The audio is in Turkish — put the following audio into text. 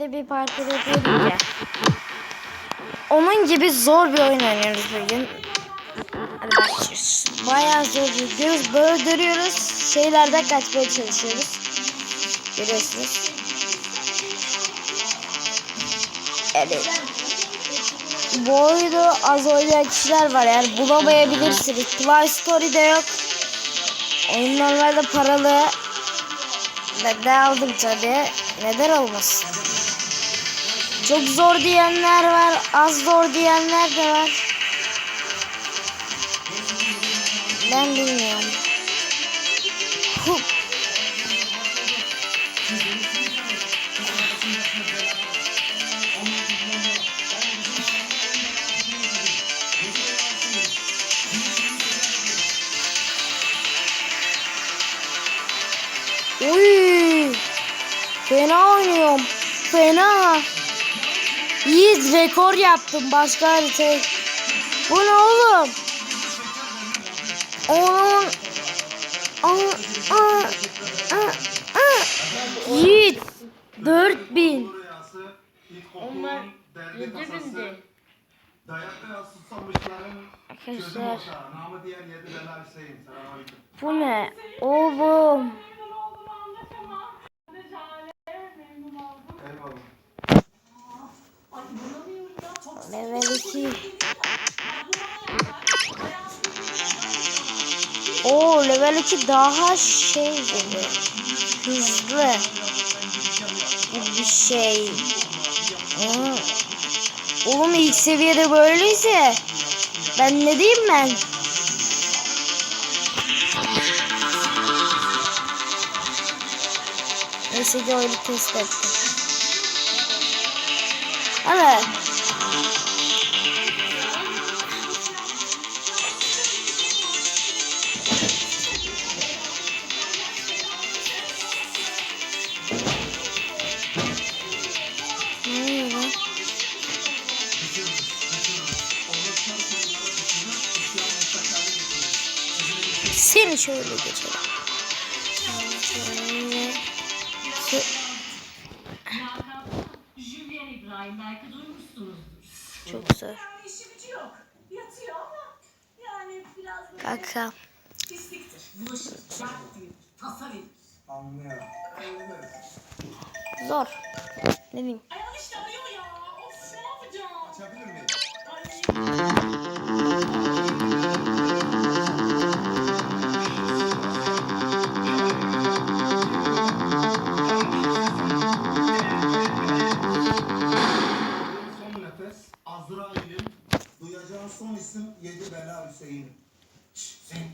de bir parkur yapıyorduk ya. Onun gibi zor bir oyun oynuyoruz bugün. Bayağı zor gidiyoruz. Böyle duruyoruz. Şeylerden kaçmaya çalışıyoruz. Görüyorsunuz. Evet. Bu oyunu az oynayan kişiler var yani bulamayabilirsiniz. Play Store'de yok. Oyun normalde paralı. Ben de aldım tabi. Neden olmasın? Çok zor diyenler var. Az zor diyenler de var. Ben bilmiyorum. Huh. Uy. Fena oynuyorum. Fena. Yiğit rekor yaptım başka harita. Bu ne oğlum? Onun Aa, aa, aa, aa. Yiğit 4000 Rüyası, Onlar ilkokul, dergi yedi kasası, bindi. dayakta susamışların çözüm Arkadaşlar bu ne? Oğlum 2 Oo level 2 daha şey gibi hızlı bir şey. Aa. Oğlum ilk seviyede böyleyse ben ne diyeyim ben? Neyse ki oyunu test ettim. Evet. Yatıyor ama yani biraz böyle Kanka. Zor. Ne bileyim. Açabilir miyim? Nefes Azrail'in duyacağı son isim Yedi Bela Hüseyin. Şşş, Hüseyin.